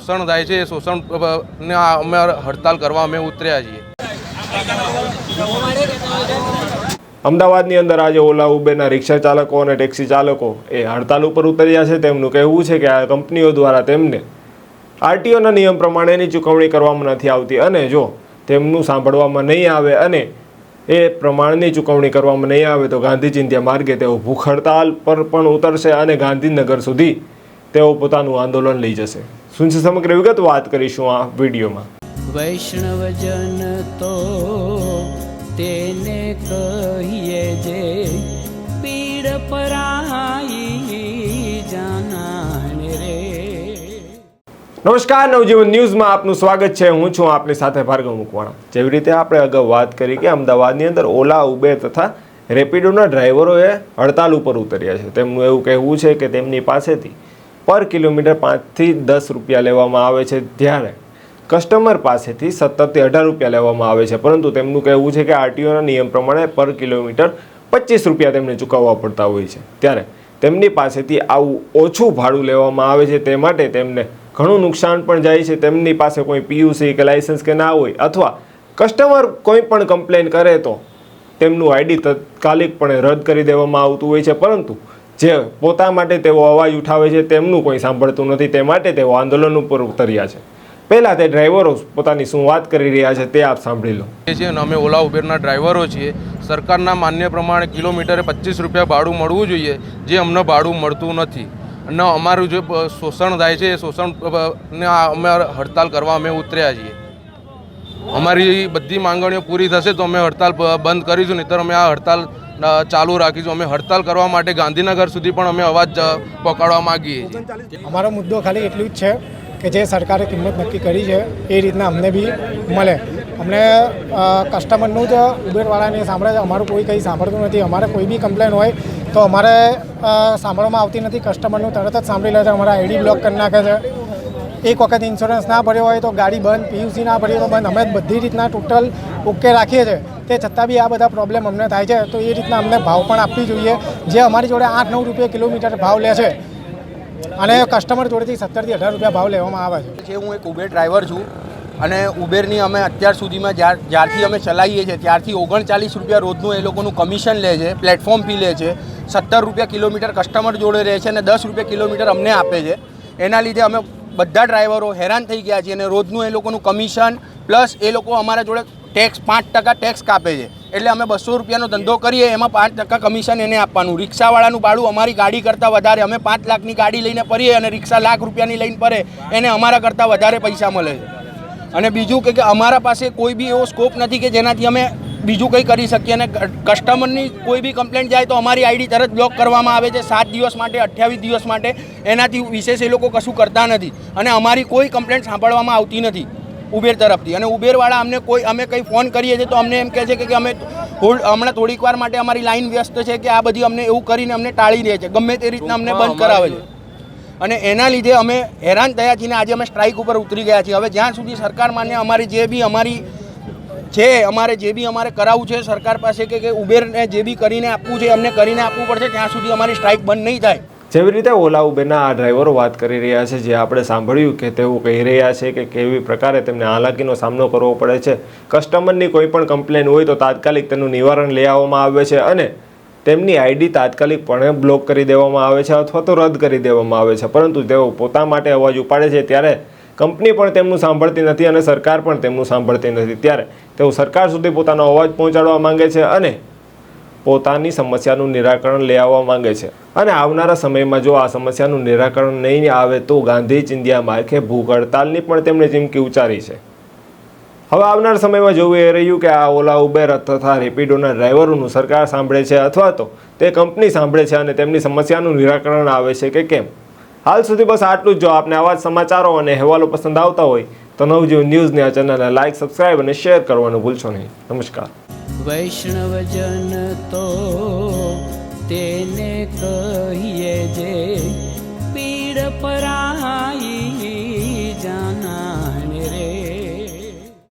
શોષણ થાય છે, એ શોષણ અમે હડતાલ કરવા અમે ઉતર્યા છીએ. અમદાવાદની અંદર આજે ઓલા ઉબેરના રિક્ષા ચાલકો અને ટેક્સી ચાલકો એ હડતાલ ઉપર ઉતર્યા છે. તેમનું કહેવું છે કે આ કંપનીઓ દ્વારા તેમને આરટીઓના નિયમ પ્રમાણેની ચૂકવણી કરવામાં નથી આવતી અને જો તેમનું સાંભળવામાં નહીં આવે અને એ પ્રમાણની ચૂકવણી કરવામાં નહીં આવે તો ગાંધી ચિંધ્યા માર્ગે તેઓ ભૂખ હડતાલ પર પણ ઉતરશે અને ગાંધીનગર સુધી તેઓ પોતાનું આંદોલન લઈ જશે. શું છે સમગ્ર વિગત વાત કરીશું આ વિડીયોમાં. વૈષ્ણવજન તો તેને કહીએ જે પીડ પરાઈ જાનાને રે. નમસ્કાર નવજીવન ન્યૂઝમાં આપનું સ્વાગત છે. હું છું આપની સાથે ભાર્ગવ મુકવાણા. જેવી રીતે આપણે અગાઉ વાત કરી કે અમદાવાદની અંદર ઓલા ઉબેર તથા રેપિડોના ડ્રાઈવરોએ હડતાલ ઉપર ઉતર્યા છે. તેમનું એવું કહેવું છે કે તેમની પાસેથી પર કિલોમીટર પાંચથી દસ રૂપિયા લેવામાં આવે છે ત્યારે કસ્ટમર પાસેથી સત્તરથી અઢાર રૂપિયા લેવામાં આવે છે. પરંતુ તેમનું કહેવું છે કે આરટીઓના નિયમ પ્રમાણે પર કિલોમીટર પચીસ રૂપિયા તેમને ચૂકવવા પડતા હોય છે. ત્યારે તેમની પાસેથી આવું ઓછું ભાડું લેવામાં આવે છે તે માટે તેમને ઘણું નુકસાન પણ જાય છે. તેમની પાસે કોઈ પીયુસી કે લાઇસન્સ કે ના હોય અથવા કસ્ટમર કોઈ પણ કમ્પ્લેન કરે તો તેમનું આઈડી તાત્કાલિકપણે રદ કરી દેવામાં આવતું હોય છે. પરંતુ જે પોતા માટે તેઓ અવાજ ઉઠાવે છે, તેમનું કોઈ સાંભળતું નથી. તે માટે તેઓ આંદોલન ઉપર ઉતર્યા છે. પહેલાં તે ડ્રાઈવરો પોતાની શું વાત કરી રહ્યા છે તે આપ સાંભળી લો. એ છે અમે ઓલા ઉબેરના ડ્રાઈવરો છીએ. સરકારના માન્ય પ્રમાણે કિલોમીટરે પચીસ રૂપિયા ભાડું મળવું જોઈએ, જે અમને ભાડું મળતું નથી. અને અમારું જે શોષણ થાય છે, એ શોષણ અમે હડતાલ કરવા અમે ઉતર્યા છીએ. અમારી બધી માંગણીઓ પૂરી થશે તો અમે હડતાલ બંધ કરીશું, નહીંતર અમે આ હડતાલ ચાલુ રાખીશું. અમે હડતાલ કરવા માટે ગાંધીનગર સુધી પણ અમે અવાજ પકડવા માગીએ અમારો મુદ્દો ખાલી એટલું જ છે કે જે સરકારે કિંમત નક્કી કરી છે, એ રીતના અમને બી મળે. અમને કસ્ટમરનું જ ઉબેરવાળાને સાંભળે છે, અમારું કોઈ કંઈ સાંભળતું નથી. અમારે કોઈ બી કમ્પ્લેન હોય તો અમારે સાંભળવામાં આવતી નથી. કસ્ટમરનું તરત જ સાંભળી લે છે, અમારા આઈડી બ્લોક કરી નાખે છે. એક વખત ઇન્સ્યોરન્સ ના ભર્યો હોય તો ગાડી બંધ પીયુસી ના ભર્યો તો બંધ. અમે બધી રીતના ટોટલ ઓકે રાખીએ છીએ. તે છતાં બી આ બધા પ્રોબ્લેમ અમને થાય છે. તો એ રીતના અમને ભાવ પણ આપવી જોઈએ. જે અમારી જોડે આઠ નવ રૂપિયા કિલોમીટર ભાવ લે છે અને કસ્ટમર જોડેથી સત્તરથી અઢાર રૂપિયા ભાવ લેવામાં આવે છે. જે હું એક ઉબેર ડ્રાઈવર છું અને ઉબેરની અમે અત્યાર સુધીમાં જ્યાર, જ્યારથી અમે ચલાવીએ છીએ, ત્યારથી ઓગણચાલીસ રૂપિયા રોજનું એ લોકોનું કમિશન લે છે પ્લેટફોર્મ ફી લે છે. સત્તર રૂપિયા કિલોમીટર કસ્ટમર જોડે રહે છે અને દસ રૂપિયા કિલોમીટર અમને આપે છે. એના લીધે અમે બધા ડ્રાઈવરો હેરાન થઈ ગયા છે અને રોજનું એ લોકોનું કમિશન પ્લસ એ લોકો અમારા જોડે ટેક્સ પાંચ ટકા ટેક્સ કાપે છે. એટલે અમે બસો રૂપિયાનો ધંધો કરીએ, એમાં પાંચ ટકા કમિશન એને આપવાનું. રિક્ષાવાળાનું ભાડું અમારી ગાડી કરતાં વધારે, અમે પાંચ લાખની ગાડી લઈને ફરીએ અને રિક્ષા લાખ રૂપિયાની લઈને ફરે, એને અમારા કરતાં વધારે પૈસા મળે છે. અને બીજું કે અમારા પાસે કોઈ બી એવો સ્કોપ નથી કે જેનાથી અમે બીજું કંઈ કરી શકીએ અને કસ્ટમરની કોઈ બી કમ્પ્લેન્ટ જાય તો અમારી આઈડી તરત બ્લોક કરવામાં આવે છે સાત દિવસ માટે અઠ્યાવીસ દિવસ માટે. એનાથી વિશેષ એ લોકો કશું કરતા નથી. અને અમારી કોઈ કમ્પ્લેન્ટ સાંભળવામાં આવતી નથી ઉબેર તરફથી. અને ઉબેરવાળા અમને કોઈ અમે કંઈ ફોન કરીએ છીએ તો અમને એમ કહે છે કે કે અમે હોલ્ડ હમણાં થોડીક વાર માટે અમારી લાઈન વ્યસ્ત છે કે આ બધી અમને એવું કરીને અમને ટાળી દે છે. ગમે તે રીતના અમને બંધ કરાવે છે. અને એના લીધે અમે હેરાન થયા છીએ આજે અમે સ્ટ્રાઇક ઉપર ઉતરી ગયા છીએ. હવે જ્યાં સુધી સરકાર માન્ય અમારી જે બી અમારી છે, અમારે જે બી અમારે કરાવવું છે, સરકાર પાસે કે ઉબેરને જે બી કરીને આપવું છે, અમને કરીને આપવું પડશે, ત્યાં સુધી અમારી સ્ટ્રાઇક બંધ નહીં થાય. જેવી રીતે ઓલા ઉબેરના આ ડ્રાઈવરો વાત કરી રહ્યા છે, જે આપણે સાંભળ્યું કે તેઓ કહી રહ્યા છે કે કેવી પ્રકારે તેમને હાલાકીનો સામનો કરવો પડે છે. કસ્ટમરની કોઈ પણ કમ્પ્લેન હોય તો તાત્કાલિક તેનું નિવારણ લઈ આવવામાં આવે છે અને તેમની આઈડી તાત્કાલિકપણે બ્લોક કરી દેવામાં આવે છે અથવા તો રદ કરી દેવામાં આવે છે. પરંતુ તેઓ પોતા માટે અવાજ ઉપાડે છે ત્યારે કંપની પણ તેમનું સાંભળતી નથી અને સરકાર પણ તેમનું સાંભળતી નથી. ત્યારે તેઓ સરકાર સુધી પોતાનો અવાજ પહોંચાડવા માંગે છે અને પોતાની સમસ્યાનું નિરાકરણ લઈ આવવા માંગે છે. અને આવનારા સમયમાં જો આ સમસ્યાનું નિરાકરણ નહીં આવે તો ગાંધી ચિંધિયા માર્ગે ભૂખ હડતાલની પણ તેમણે ચીમકી ઉચ્ચારી છે. હવે આવનાર સમયમાં જોવું એ રહ્યું કે આ ઓલા ઉબેર તથા રેપિડોના ડ્રાઈવરોનું સરકાર સાંભળે છે અથવા તો તે કંપની સાંભળે છે અને તેમની સમસ્યાનું નિરાકરણ આવે છે કે કેમ? હાલ સુધી બસ આટલું જ. જો આપને આવા સમાચારો અને અહેવાલો પસંદ આવતા હોય તો નવજીવન ન્યૂઝની આ ચેનલને લાઇક સબસ્ક્રાઇબ અને શેર કરવાનું ભૂલશો નહીં. નમસ્કાર. વૈષ્ણવજન તો તેને કહીએ જે